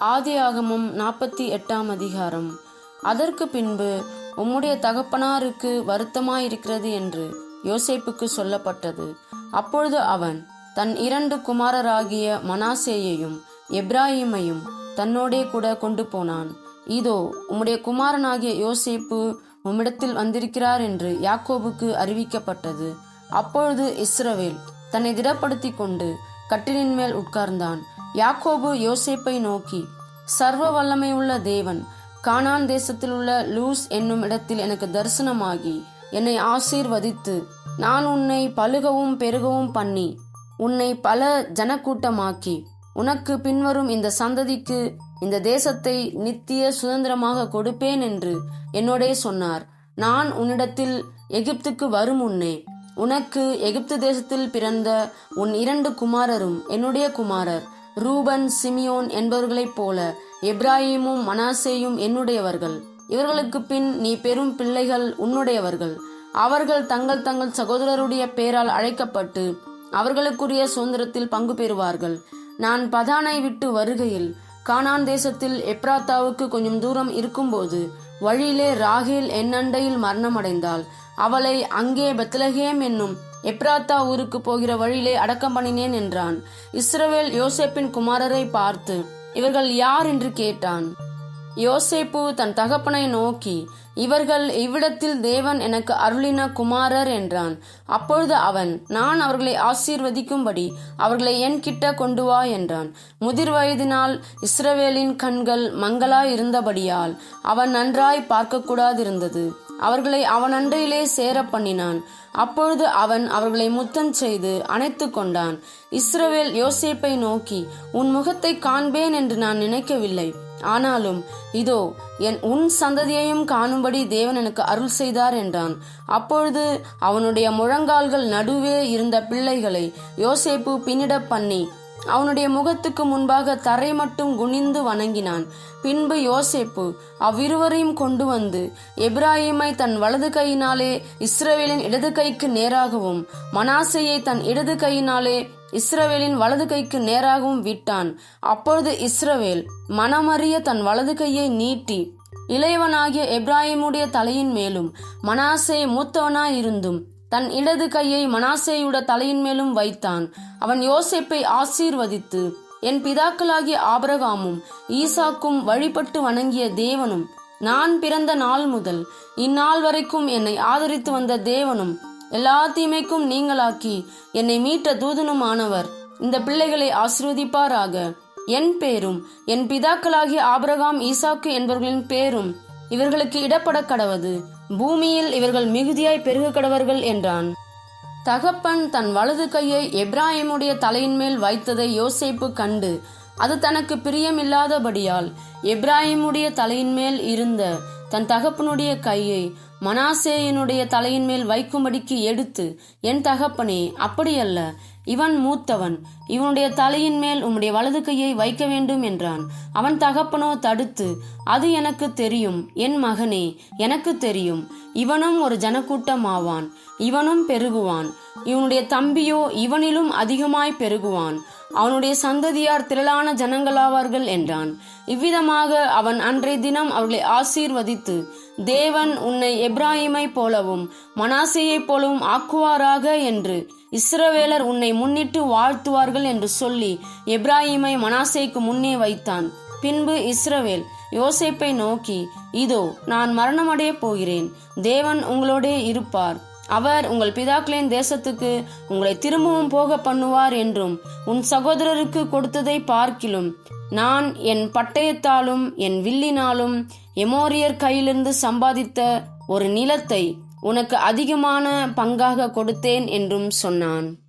ஆதியாகமும் நாற்பத்தி எட்டாம் அதிகாரம். அதற்கு பின்பு உம்முடைய தகப்பனாருக்கு வருத்தமாயிருக்கிறது என்று யோசேப்புக்கு சொல்லப்பட்டது. அப்பொழுது அவன் தன் இரண்டு குமாரராகிய மனாசேயையும் எப்ராஹிமையும் தன்னோடே கூட கொண்டு போனான். இதோ உம்முடைய குமாரனாகிய யோசேப்பு உம்மிடத்தில் வந்திருக்கிறார் என்று யாக்கோபுக்கு அறிவிக்கப்பட்டது. அப்பொழுது இஸ்ரவேல் தன்னை திடப்படுத்தி கொண்டு கட்டிலின் மேல் உட்கார்ந்தான். யாக்கோபு யோசேப்பை நோக்கி சர்வ வல்லமை உள்ள தேவன் கானான் தேசத்தில் உள்ள லூஸ் என்னும் இடத்தில் எனக்கு தரிசனமாகி என்னை ஆசீர்வதித்து நான் உன்னை பழுகவும் பெருகவும் பண்ணி உன்னை பல ஜனக்கூட்டமாக்கி உனக்கு பின்வரும் இந்த சந்ததிக்கு இந்த தேசத்தை நித்திய சுதந்திரமாக கொடுப்பேன் என்று என்னோடே சொன்னார். நான் உன்னிடத்தில் எகிப்துக்கு வரும் முன்னே உனக்கு எகிப்து தேசத்தில் பிறந்த உன் இரண்டு குமாரரும் என்னுடைய குமாரர் ரூபன் சிமியோன் என்பவர்களைப் போல எப்ராஹிமும் மனாசேயும் என்னுடையவர்கள். இவர்களுக்கு பின் நீ பெரும் பிள்ளைகள் உன்னுடையவர்கள். அவர்கள் தங்கள் தங்கள் சகோதரருடைய பெயரால் அழைக்கப்பட்டு அவர்களுக்குரிய சுதந்திரத்தில் பங்கு பெறுவார்கள். நான் பதானை விட்டு வருகையில் கானான் தேசத்தில் எப்ராத்தாவுக்கு கொஞ்சம் தூரம் இருக்கும்போது வழியிலே ராகேல் என்னண்டையில் மரணமடைந்தாள். அவளை அங்கே பெத்லகேம் என்னும் எப்ராத்தா ஊருக்கு போகிற வழியிலே அடக்கம் பண்ணினேன் என்றான். இஸ்ரவேல் யோசேப்பின் குமாரரை பார்த்து இவர்கள் யார் என்று கேட்டான். யோசேப்பு தன் தகப்பனை நோக்கி இவர்கள் இவ்விடத்தில் தேவன் எனக்கு அருளின குமாரர் என்றான். அப்பொழுது அவன் நான் அவர்களை ஆசீர்வதிக்கும்படி அவர்களை என் கிட்ட கொண்டு வா என்றான். முதிர் வயதினால் இஸ்ரவேலின் கண்கள் மங்களாய் இருந்தபடியால் அவன் நன்றாய் பார்க்கக்கூடாதிருந்தது. அவர்களை அவன் அண்டையிலே சேர பண்ணினான். அப்பொழுது அவன் அவர்களை முத்தம் செய்து அணைத்து கொண்டான். இஸ்ரவேல் யோசேப்பை நோக்கி உன் முகத்தை காண்பேன் என்று நான் நினைக்கவில்லை. ஆனாலும் இதோ என் உன் சந்ததியையும் காணும்படி தேவன் எனக்கு அருள் செய்தார் என்றான். அப்பொழுது அவனுடைய முழங்கால்கள் நடுவே இருந்த பிள்ளைகளை யோசேப்பு பின்னிட பண்ணி அவனுடைய முகத்துக்கு முன்பாக தரை மட்டும் குனிந்து வணங்கினான். பின்பு யோசேப்பு அவ்விருவரையும் கொண்டு வந்து எப்ராஹிமை தன் வலது கையினாலே இஸ்ரவேலின் இடது கைக்கு நேராகவும் மனாசையை தன் இடது கையினாலே இஸ்ரவேலின் வலது கைக்கு நேராகவும் விட்டான். அப்பொழுது இஸ்ரவேல் மனமறிய தன் வலது கையை நீட்டி இளையவனாகிய எப்ராஹிமுடைய தலையின் மேலும் மனாசே மூத்தவனாயிருந்தும் தன் இடது கையை மனாசேயுட தலையின் மேலும் வைத்தான். அவன் யோசேப்பை ஆசீர்வதித்து என் பிதாக்களாகிய ஆபரகாமும் ஈசாக்கும் வழிபட்டு வணங்கிய தேவனும் நான் பிறந்த நாள் முதல் இந்நாள் வரைக்கும் என்னை ஆதரித்து வந்த தேவனும் எல்லா தீமைக்கும் நீங்களாக்கி என்னை மீட்ட தூதனுமானவர் இந்த பிள்ளைகளை ஆசீர்வதிப்பாராக. என் பேரும் என் பிதாக்களாகிய ஆபரகாம் ஈசாக்கு என்பவர்களின் பேரும் இவர்களுக்கு இடப்பட கடவது. பூமியில் இவர்கள் மிகுதியாய் பெருக கடவர்கள் என்றான். தகப்பன் தன் வலது கையை எப்ராஹிமுடைய தலையின் மேல் வைத்ததை யோசேப்பு கண்டு அது தனக்கு பிரியமில்லாதபடியால் எப்ராஹிமுடைய தலையின் மேல் இருந்த தன் தகப்பனுடைய கையை மனாசேயனுடைய தலையின் மேல் வைக்கும்படிக்கு எடுத்து என் தகப்பனே அப்படியல்ல. இவன் மூத்தவன். இவனுடைய தலையின் மேல் உம்முடைய வலது கையை வைக்க வேண்டும் என்றான். அவன் தகப்பனோ தடுத்து. அது எனக்கு தெரியும். என் மகனே எனக்கு தெரியும். இவனும் ஒரு ஜனக்கூட்டம் ஆவான் இவனும் பெருகுவான். இவனுடைய தம்பியோ இவனிலும் அதிகமாய் பெருகுவான். அவனுடைய சந்ததியார் திரளான ஜனங்களாவார்கள் என்றான். இவ்விதமாக அவன் அன்றைய தினம் அவர்களை ஆசீர்வதித்து தேவன் உன்னை எப்ராஹிமை போலவும் மனாசையைப் போலவும் ஆக்குவாராக என்று இஸ்ரவேலர் உன்னை முன்னிட்டு வாழ்த்துவார்கள் என்று சொல்லி எப்ராஹிமை மனாசேக்கு முன்னே வைத்தான். பின்பு இஸ்ரவேல் யோசேப்பை நோக்கி இதோ நான் மரணமடைய போகிறேன். தேவன் உங்களோடே இருப்பார். அவர் உங்கள் பிதாக்களின் தேசத்துக்கு உங்களை திரும்பவும் போக பண்ணுவார் என்றும் உன் சகோதரருக்கு கொடுத்ததை பார்க்கிலும் நான் என் பட்டயத்தாலும் என் வில்லினாலும் எமோரியர் கையிலிருந்து சம்பாதித்த ஒரு நிலத்தை உனக்கு அதிகமான பங்காக கொடுத்தேன் என்றும் சொன்னான்.